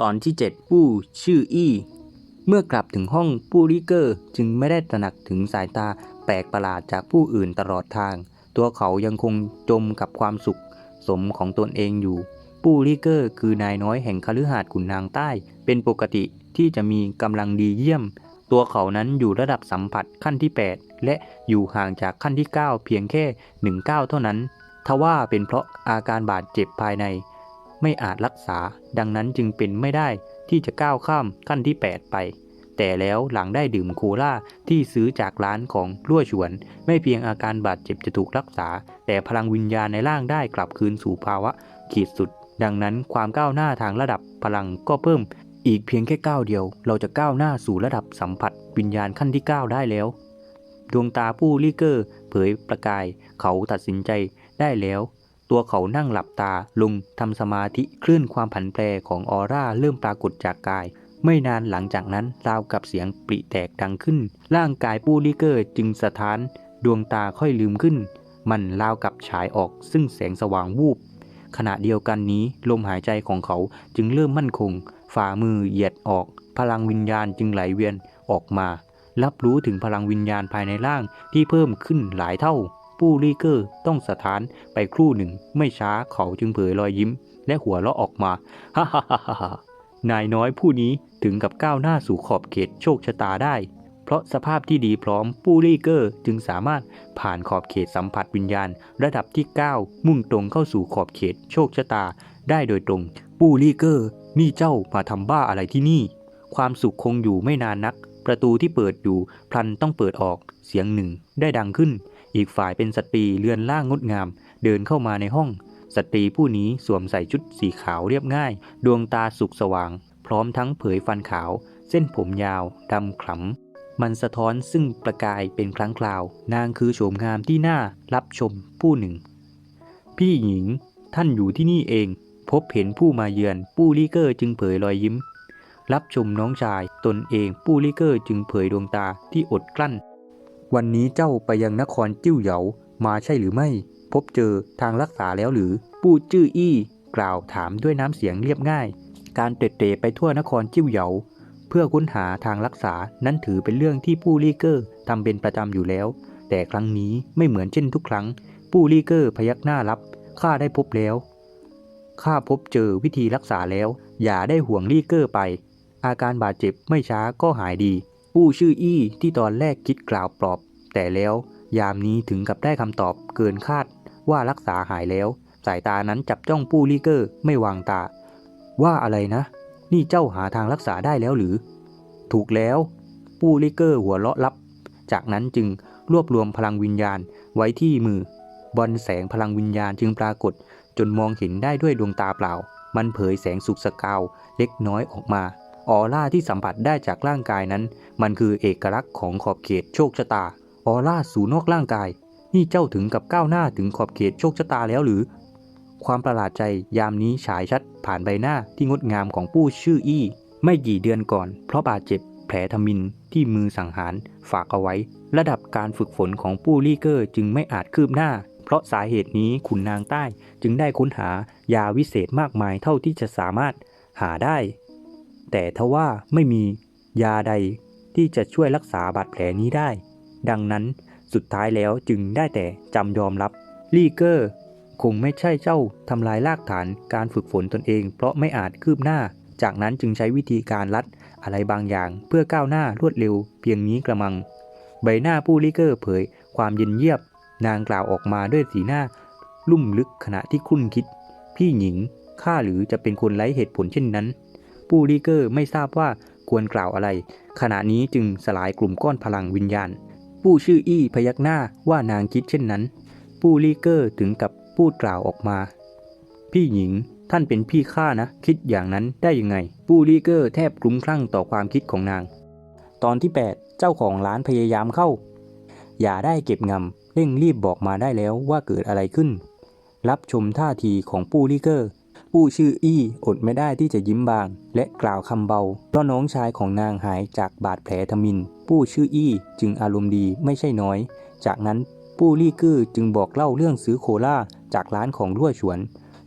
ตอนที่7ปู้ชื่ออี้ เมื่อกลับถึงห้องปู้ริเกอร์จึงไม่ได้ตระหนักถึงสายตาแปลกประหลาดจากผู้อื่นตลอดทาง ตัวเขายังคงจมกับความสุข สมของตนเองอยู่ปู้ริเกอร์คือนายน้อยแห่งคฤหาสน์ขุนนางใต้ เป็นปกติที่จะมีกำลังดีเยี่ยม ตัวเขานั้นอยู่ระดับสัมผัสขั้นที่ 8 และอยู่ห่างจากขั้นที่ 9 เพียงแค่หนึ่งก้าเท่านั้น ทว่าเป็นเพราะอาการบาดเจ็บภายใน ไม่อาจรักษา ดังนั้นจึงเป็นไม่ได้ที่จะก้าวข้ามขั้นที่ 8 ไป แต่แล้วหลังได้ดื่มโคล่าที่ซื้อจากร้านของลั่วฉวน ไม่เพียงอาการบาดเจ็บจะถูกรักษา แต่พลังวิญญาณในร่างได้กลับคืนสู่ภาวะขีดสุด ดังนั้นความก้าวหน้าทางระดับพลังก็เพิ่ม อีกเพียงแค่ก้าวเดียว เราจะก้าวหน้าสู่ระดับสัมผัสวิญญาณขั้นที่ 9 ได้แล้ว ดวงตาผู้ลิเกอร์เผยประกาย เขาตัดสินใจได้แล้ว ตัวเขานั่งหลับตาลงทำสมาธิคลื่นความผันแปรของออร่าเริ่มปรากฏจากกาย ไม่นานหลังจากนั้นราวกับเสียงปริแตกดังขึ้น ร่างกายผู้ลิเกอร์จึงสะท้าน ดวงตาค่อยลืมขึ้น มันราวกับฉายออกซึ่งแสงสว่างวูบขณะเดียวกันนี้ลมหายใจของเขาจึงเริ่มมั่นคง ฝ่ามือเหยียดออก พลังวิญญาณจึงไหลเวียนออกมา รับรู้ถึงพลังวิญญาณภายในร่างที่เพิ่มขึ้นหลายเท่าปู้ลีเกอร์ต้องสถานไปครู่หนึ่ง ไม่ช้าเขาจึงเผยรอยยิ้ม และหัวเราะออกมาฮ่าฮ่าฮ่าฮ่านายน้อยผู้นี้ถึงกับก้าวหน้าสู่ขอบเขตโชคชะตาได้ เพราะสภาพที่ดีพร้อมปู้ลีเกอร์จึงสามารถผ่านขอบเขตสัมผัสวิญญาณ ระดับที่ 9 มุ่งตรงเข้าสู่ขอบเขตโชคชะตาได้โดยตรง ปู้ลี่เกอร์นี่เจ้ามาทำบ้าอะไรที่นี่ ความสุขคงอยู่ไม่นานนัก ประตูที่เปิดอยู่พลันต้องเปิดออก เสียงหนึ่งได้ดังขึ้น อีกฝ่ายเป็นสตรีเรือนร่างงดงาม เดินเข้ามาในห้อง สตรีผู้นี้สวมใส่ชุดสีขาวเรียบง่าย ดวงตาสุกสว่าง พร้อมทั้งเผยฟันขาว เส้นผมยาวดำขลำมันสะท้อนซึ่งประกายเป็นครั้งคราว นางคือโฉมงามที่น่ารับชมผู้หนึ่ง พี่หญิงท่านอยู่ที่นี่เอง พบเห็นผู้มาเยือนปู้ลิเกอร์จึงเผยรอยยิ้ม รับชมน้องชายตนเองปู้ลิเกอร์จึงเผยดวงตาที่อดกลั้น วันนี้เจ้าไปยังนครจิ้วเหยามาใช่หรือไม่ พบเจอทางรักษาแล้วหรือปู้จื้ออี้ กล่าวถามด้วยน้ำเสียงเรียบง่าย การเตะเตะไปทั่วนครจิ้วเหยาเพื่อค้นหาทางรักษานั้นถือเป็นเรื่องที่ปู้ลีเกอร์ทำเป็นประจำอยู่แล้ว แต่ครั้งนี้ไม่เหมือนเช่นทุกครั้งปู้ลีเกอร์พยักหน้ารับข้าได้พบแล้ว ข้าพบเจอวิธีรักษาแล้ว อย่าได้ห่วงลีเกอร์ไป อาการบาดเจ็บไม่ช้าก็หายดี ผู้ชื่ออี้ที่ตอนแรกคิดกล่าวปลอบ แต่แล้วยามนี้ถึงกับได้คำตอบเกินคาดว่ารักษาหายแล้ว สายตานั้นจับจ้องปู้ลีเกอร์ไม่วางตา ว่าอะไรนะ นี่เจ้าหาทางรักษาได้แล้วหรือ ถูกแล้วปู้ลิเกอร์หัวเราะลับ จากนั้นจึงรวบรวมพลังวิญญาณไว้ที่มือ บอลแสงพลังวิญญาณจึงปรากฏ จนมองเห็นได้ด้วยดวงตาเปล่า มันเผยแสงสุกสกาวเล็กน้อยออกมาออร่าที่สัมผัสได้จากร่างกายนั้น มันคือเอกลักษณ์ของขอบเขตโชคชะตา ออร่าสู่นอกร่างกาย นี่เจ้าถึงกับก้าวหน้าถึงขอบเขตโชคชะตาแล้วหรือ ความประหลาดใจยามนี้ฉายชัดผ่านใบหน้าที่งดงามของผู้ชื่ออี้ ไม่กี่เดือนก่อน เพราะบาดเจ็บแผลทมินที่มือสังหารฝากเอาไว้ ระดับการฝึกฝนของผู้ลีเกอร์จึงไม่อาจคืบหน้า ราะสาเหตุนี้ขุนนางใต้จึงได้ค้นหายาวิเศษมากมายเท่าที่จะสามารถหาได้ แต่ทว่าไม่มียาใดที่จะช่วยรักษาบาดแผลนี้ได้ ดังนั้นสุดท้ายแล้วจึงได้แต่จำยอมรับลีเกอร์ คงไม่ใช่เจ้าทำลายรากฐานการฝึกฝนตนเอง เพราะไม่อาจคืบหน้า จากนั้นจึงใช้วิธีการลัดอะไรบางอย่างเพื่อก้าวหน้ารวดเร็วเพียงนี้กระมัง ใบหน้าผู้ลิเกอร์เผยความเย็นเยียบ นางกล่าวออกมาด้วยสีหน้าลุ่มลึกขณะที่คุ้นคิด พี่หญิงข้าหรือจะเป็นคนไร้เหตุผลเช่นนั้นผู้ลิเกอร์ไม่ทราบว่าควรกล่าวอะไร ขณะนี้จึงสลายกลุ่มก้อนพลังวิญญาณ ผู้ชื่ออี้พยักหน้าว่านางคิดเช่นนั้นผู้ลีเกอร์ถึงกับพูดกล่าวออกมา พี่หญิงท่านเป็นพี่ข้านะ คิดอย่างนั้นได้ยังไง ปูลีเกอร์แทบคลุ้มคลั่งต่อความคิดของนาง ตอนที่ 8 เจ้าของร้านพยายามเข้า อย่าได้เก็บงำ เร่งรีบบอกมาได้แล้วว่าเกิดอะไรขึ้น รับชมท่าทีของปู้ลีเกอร์ ผู้ชื่ออี้อดไม่ได้ที่จะยิ้มบาง และกล่าวคำเบา เพราะน้องชายของนางหายจากบาดแผลทมิน ผู้ชื่ออี้จึงอารมณ์ดีไม่ใช่น้อย จากนั้นปู้ลี่กื้อจึงบอกเล่าเรื่องซื้อโคลาจากร้านของลั่วฉวน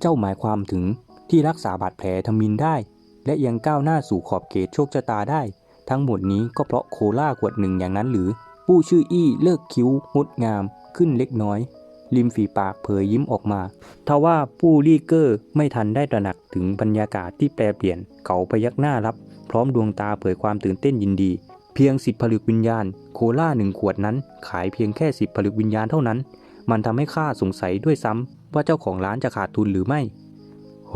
เจ้าหมายความถึงที่รักษาบาดแผลทมินได้ และยังก้าวหน้าสู่ขอบเขตโชคชะตาได้ ทั้งหมดนี้ก็เพราะโคลาขวดหนึ่งอย่างนั้นหรือ ผู้ชื่ออี้เลิกคิ้วงดงามขึ้นเล็กน้อย ริมฝีปากเผยยิ้มออกมาทว่าผู้ลี่เกอร์ไม่ทันได้ตระหนักถึงบรรยากาศที่แปรเปลี่ยน เขาพยักหน้ารับ พร้อมดวงตาเผยความตื่นเต้นยินดี เพียงสิบผลึกวิญญาณ โคล่าหนึ่งขวดนั้น ขายเพียงแค่สิบผลึกวิญญาณเท่านั้น มันทำให้ข้าสงสัยด้วยซ้ำว่าเจ้าของร้านจะขาดทุนหรือไม่ โห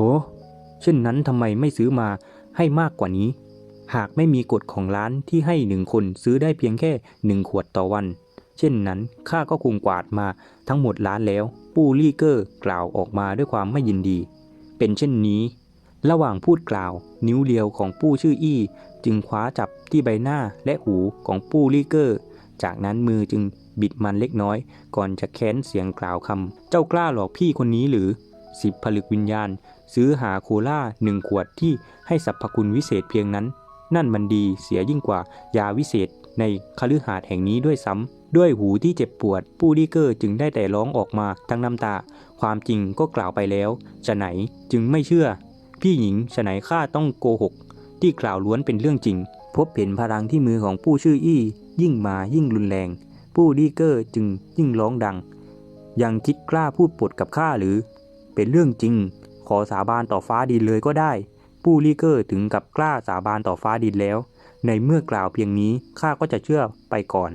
เช่นนั้นทำไมไม่ซื้อมาให้มากกว่านี้ หากไม่มีกฎของร้านที่ให้หนึ่งคนซื้อได้เพียงแค่หนึ่งขวดต่อวัน เช่นนั้นข้าก็คงกวาดมาทั้งหมดร้านแล้ว ปูลี่เกอร์กล่าวออกมาด้วยความไม่ยินดี เป็นเช่นนี้ ระหว่างพูดกล่าว นิ้วเลียวของปู้ชื่ออี้ จึงคว้าจับที่ใบหน้าและหูของปู้ลี่เกอร์ จากนั้นมือจึงบิดมันเล็กน้อย ก่อนจะแค้นเสียงกล่าวคำเจ้ากล้าหลอกพี่คนนี้หรือสิบผลึกวิญญาณ ซื้อหาโคล่าหนึ่งขวดที่ให้สรรพคุณวิเศษเพียงนั้น นั่นมันดีเสียยิ่งกว่ายาวิเศษในคฤหาสน์แห่งนี้ด้วยซ้ำด้วยหูที่เจ็บปวด ปูดีเกอร์จึงได้แต่ร้องออกมาทั้งน้ำตา ความจริงก็กล่าวไปแล้วจะไหนจึงไม่เชื่อ พี่หญิงฉะไหนข้าต้องโกหก ที่กล่าวล้วนเป็นเรื่องจริง พบเห็นพลังที่มือของผู้ชื่ออี้ ยิ่งมายิ่งรุนแรง ผู้ดีเกอร์จึงยิ่งร้องดัง ยังคิดกล้าพูดปดกับข้าหรือ เป็นเรื่องจริง ขอสาบานต่อฟ้าดินเลยก็ได้ ผู้ลีเกอร์ถึงกับกล้าสาบานต่อฟ้าดินแล้ว ในเมื่อกล่าวเพียงนี้ข้าก็จะเชื่อไปก่อน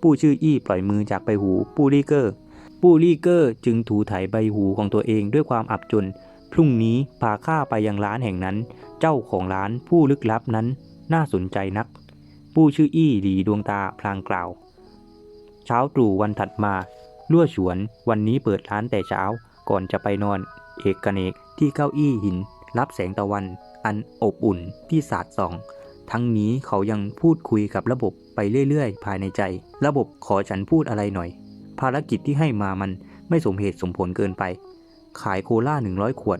ผู้ชื่ออี้ปล่อยมือจากใบหูผู้ลีเกอร์ ผู้ลีเกอร์จึงถูไถใบหูของตัวเองด้วยความอับจน พรุ่งนี้พาข้าไปยังร้านแห่งนั้น เจ้าของร้านผู้ลึกลับนั้นน่าสนใจนัก ผู้ชื่ออี้หลีดวงตาพลางกล่าว เช้าตรู่วันถัดมาลั่วฉวน วันนี้เปิดร้านแต่เช้าก่อนจะไปนอน เอกเนกที่เก้าอี้หิน รับแสงตะวัน อันอบอุ่นที่สาดส่อง ทั้งนี้เขายังพูดคุยกับระบบไปเรื่อยๆ ภายในใจ ระบบขอฉันพูดอะไรหน่อย ภารกิจที่ให้มามันไม่สมเหตุสมผลเกินไป ขายโคล่า100 ขวด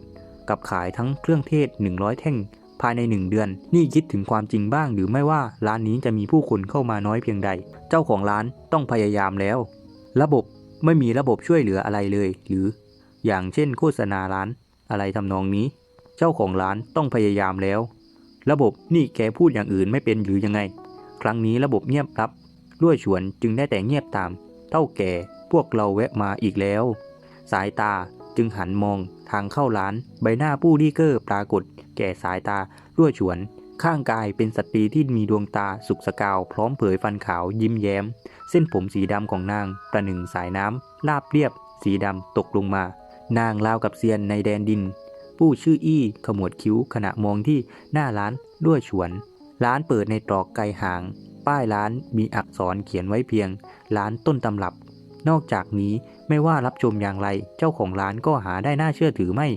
กับขายทั้งเครื่องเทศ 100 แท่ง ภายใน 1 เดือน นี่คิดถึงความจริงบ้าง หรือไม่ว่าร้านนี้จะมีผู้คนเข้ามาน้อยเพียงใด เจ้าของร้านต้องพยายามแล้ว ระบบไม่มีระบบช่วยเหลืออะไรเลย หรือ อย่างเช่นโฆษณาร้าน อะไรทำนองนี้ เจ้าของร้านต้องพยายามแล้ว ระบบนี่แกพูดอย่างอื่นไม่เป็นหรือยังไง ครั้งนี้ระบบเงียบครับรั่วฉวนจึงได้แต่เงียบตาม เท่าแก่พวกเราแวะมาอีกแล้ว สายตาจึงหันมองทางเข้าร้าน ใบหน้าผู้ดีเกอร์ปรากฏ แก่สายตารั่วฉวน ข้างกายเป็นสตรีที่มีดวงตาสุกสกาว พร้อมเผยฟันขาวยิ้มแย้ม เส้นผมสีดำของนาง ประหนึ่งสายน้ำลาบเรียบ สีดำตกลงมา นางราวกับเซียนในแดนดิน ผู้ชื่ออี้ขมวดคิ้วขณะมองที่หน้าร้านด้วยฉวน ร้านเปิดในตรอกไกลห่าง ป้ายร้านมีอักษรเขียนไว้เพียง ร้านต้นตำรับ นอกจากนี้ไม่ว่ารับชมอย่างไร เจ้าของร้านก็หาได้น่าเชื่อถือไม่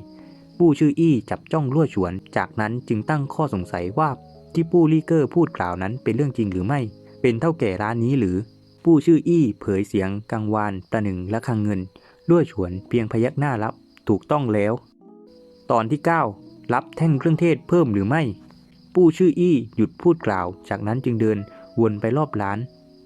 ผู้ชื่ออี้จับจ้องล่วฉวน จากนั้นจึงตั้งข้อสงสัยว่าที่ผู้ลีเกอร์พูดกล่าวนั้นเป็นเรื่องจริงหรือไม่ เป็นเท่าแก่ร้านนี้หรือ ผู้ชื่ออี้เผยเสียงกังวานประหนึ่งและคังเงินล่วฉวนเพียงพยักหน้ารับถูกต้องแล้ว ตอนที่ 9 รับแท่งเครื่องเทศเพิ่มหรือไม่ผู้ชื่ออี้หยุดพูดกล่าว จากนั้นจึงเดินวนไปรอบร้าน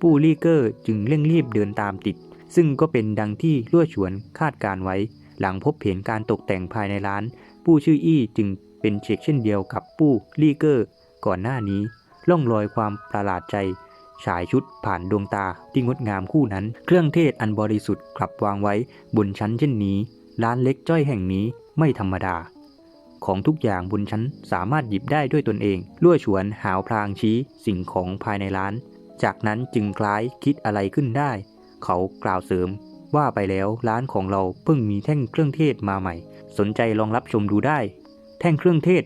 ผู้ลีเกอร์จึงเร่งรีบเดินตามติด ซึ่งก็เป็นดังที่ลั่วฉวนคาดการไว้ หลังพบเห็นการตกแต่งภายในร้านผู้ชื่ออี้จึงเป็นเชกเช่นเดียวกับผู้ลีเกอร์ ก่อนหน้านี้ร่องรอยความประหลาดใจฉายชุดผ่านดวงตาที่งดงามคู่นั้น เครื่องเทศอันบริสุทธิ์กลับวางไว้บนชั้นเช่นนี้ ร้านเล็กจ้อยแห่งนี้ ไม่ธรรมดา ของทุกอย่างบนชั้นสามารถหยิบได้ด้วยตนเองล่วฉวนหาวพลางชี้สิ่งของภายในร้าน จากนั้นจึงคล้ายคิดอะไรขึ้นได้ เขากล่าวเสริม ว่าไปแล้วร้านของเราเพิ่งมีแท่งเครื่องเทศมาใหม่ สนใจลองรับชมดูได้ แท่งเครื่องเทศ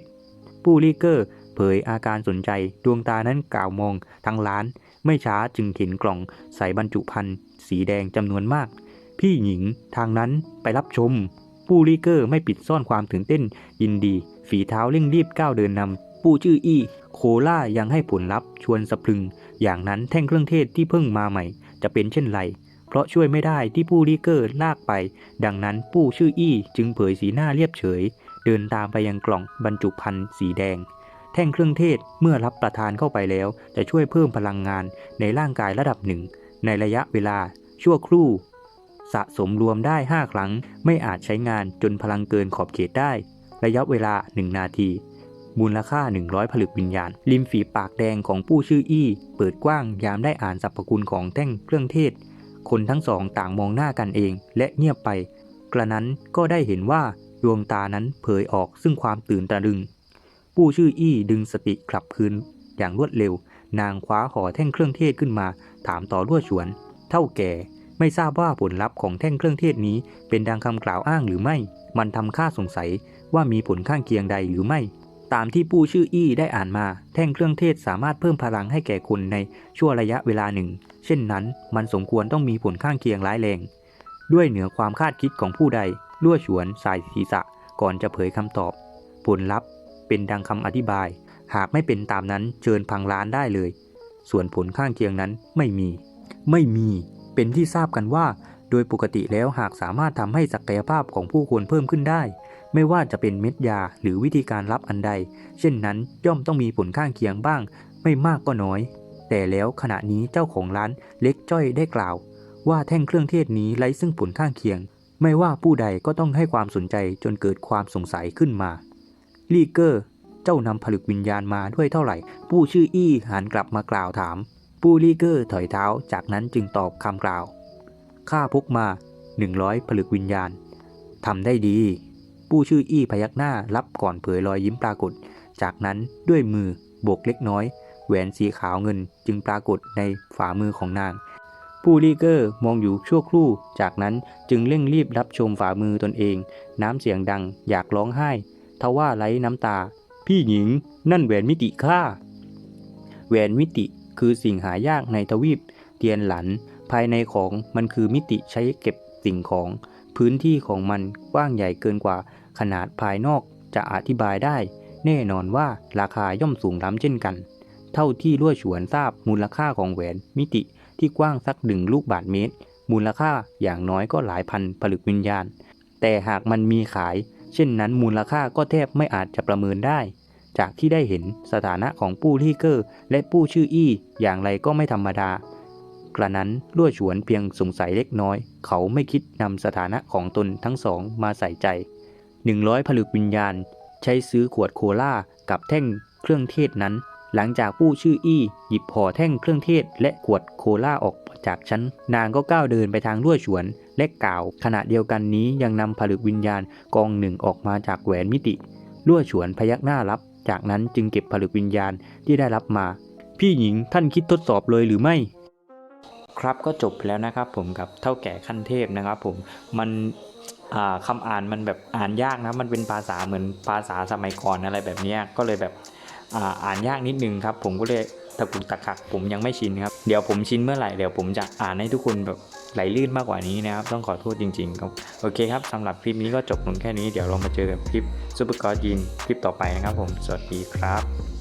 ปู้ลีเกอร์เผยอาการสนใจดวงตานั้นกล่าวมองทั้งร้าน ไม่ช้าจึงเห็นกล่องใส่บรรจุภัณฑ์สีแดงจำนวนมาก พี่หญิงทางนั้นไปรับชม ปูลีเกอร์ไม่ปิดซ่อนความตื่นเต้น ยินดี ฝีเท้าเร่งรีบก้าวเดินนำปูชื่ออี้โคล่ายังให้ผลลัพธ์ชวนสะพรึง อย่างนั้นแท่งเครื่องเทศที่เพิ่งมาใหม่ จะเป็นเช่นไร เพราะช่วยไม่ได้ที่ผู้ลีเกอร์ลากไป ดังนั้นผู้ชื่ออี้จึงเผยสีหน้าเรียบเฉย เดินตามไปยังกล่องบรรจุภัณฑ์สีแดงแท่งเครื่องเทศเมื่อรับประทานเข้าไปแล้ว จะช่วยเพิ่มพลังงานในร่างกายระดับหนึ่ง ในระยะเวลา ชั่วครู่ สะสมรวมได้ 5 ครั้ง ไม่อาจใช้งานจนพลังเกินขอบเขตได้ ระยะเวลา 1 นาที มูลค่า 100 ผลึกวิญญาณ ริมฝีปากแดงของผู้ชื่ออี้ เปิดกว้างยามได้อ่านสรรพคุณของแท่งเครื่องเทศ คนทั้งสองต่างมองหน้ากันเองและเงียบไป กระนั้นก็ได้เห็นว่าดวงตานั้นเผยออกซึ่งความตื่นตะลึง ผู้ชื่ออี้ดึงสติกลับคืนอย่างรวดเร็ว นางคว้าห่อแท่งเครื่องเทศขึ้นมา ถามต่อรั่วฉวน เท่าแก่ ไม่ทราบว่าผลลัพธ์ของแท่งเครื่องเทศนี้เป็นดังคำกล่าวอ้างหรือไม่ มันทำข้าสงสัยว่ามีผลข้างเคียงใดหรือไม่ ตามที่ผู้ชื่ออี้ได้อ่านมา แท่งเครื่องเทศสามารถเพิ่มพลังให้แก่คนในชั่วระยะเวลาหนึ่ง เช่นนั้น มันสมควรต้องมีผลข้างเคียงร้ายแรง ด้วยเหนือความคาดคิดของผู้ใดลั่วฉวนสายศีรษะก่อนจะเผยคำตอบ ผลลัพธ์เป็นดังคำอธิบาย หากไม่เป็นตามนั้นเชิญพังร้านได้เลย ส่วนผลข้างเคียงนั้นไม่มี ไม่มี เป็นที่ทราบกันว่า โดยปกติแล้วหากสามารถทำให้ศักยภาพของผู้คนเพิ่มขึ้นได้ ไม่ว่าจะเป็นเม็ดยาหรือวิธีการรับอันใด เช่นนั้นย่อมต้องมีผลข้างเคียงบ้าง ไม่มากก็น้อย แต่แล้วขณะนี้เจ้าของร้านเล็กจ้อยได้กล่าว ว่าแท่งเครื่องเทศนี้ไร้ซึ่งผลข้างเคียง ไม่ว่าผู้ใดก็ต้องให้ความสนใจจนเกิดความสงสัยขึ้นมาลีเกอร์ เจ้านำผลึกวิญญาณมาด้วยเท่าไหร่ ผู้ชื่ออี้หันกลับมากล่าวถาม ผู้ลีเกอร์ถอยเท้าจากนั้นจึงตอบคำกล่าว ข้าพกมา100ผลึกวิญญาณทำได้ดีผู้ชื่ออี้พยักหน้ารับก่อนเผยรอยยิ้มปรากฏ จากนั้นด้วยมือโบกเล็กน้อย แหวนสีขาวเงินจึงปรากฏในฝ่ามือของนางผู้ลีเกอร์มองอยู่ชั่วครู่ จากนั้นจึงเร่งรีบรับชมฝ่ามือตนเอง น้ำเสียงดังอยากร้องไห้ทว่าไร้น้ำตา พี่หญิงนั่นแหวนมิติค่าแหวนมิติ คือสิ่งหายากในทวีปเทียนหลัน ภายในของมันคือมิติใช้เก็บสิ่งของ พื้นที่ของมันกว้างใหญ่เกินกว่าขนาดภายนอกจะอธิบายได้ แน่นอนว่าราคาย่อมสูงล้ำเช่นกัน เท่าที่ลั่วฉวนทราบมูลค่าของแหวนมิติที่กว้างสักหนึ่งลูกบาทเมตร มูลค่าอย่างน้อยก็หลายพันผลึกวิญญาณ แต่หากมันมีขาย เช่นนั้นมูลค่าก็แทบไม่อาจจะประเมินได้ จากที่ได้เห็นสถานะของผู้ที่เกอร์และผู้ชื่ออี้อย่างไรก็ไม่ธรรมดา กระนั้นลั่วฉวนเพียงสงสัยเล็กน้อย เขาไม่คิดนำสถานะของตนทั้งสองมาใส่ใจ 100 ผลึกวิญญาณ ใช้ซื้อขวดโคลากับแท่งเครื่องเทศนั้น หลังจากผู้ชื่ออี้หยิบห่อแท่งเครื่องเทศและขวดโคลาออกจากชั้น นางก็ก้าวเดินไปทางลั่วฉวนและกล่าว ขณะเดียวกันนี้ยังนำผลึกวิญญาณกองหนึ่งออกมาจากแหวนมิติลั่วฉวนพยักหน้ารับ จากนั้นจึงเก็บผลึกวิญญาณที่ได้รับมา พี่หญิงท่านคิดทดสอบเลยหรือไม่ ครับก็จบแล้วนะครับผมกับเท่าแก่ขั้นเทพนะครับผมมันอ่าคำอ่านมันแบบอ่านยากนะมันเป็นภาษาเหมือนภาษาสมัยก่อนอะไรแบบนี้ก็เลยแบบอ่าอานยากนิดนึงครับ ผมก็เลยตะกุกตะกักผมยังไม่ชินครับ เดี๋ยวผมชินเมื่อไหร่เดี๋ยวผมจะอ่านให้ทุกคนแบบ ไหลลื่นมากกว่านี้นะครับ ต้องขอโทษจริงๆครับโอเคครับสำหรับคลิปนี้ก็จบลงแค่นี้เดี๋ยวเรามาเจอกับคลิปซูเปอร์กอร์ยินคลิปต่อไปนะครับผมสวัสดีครับ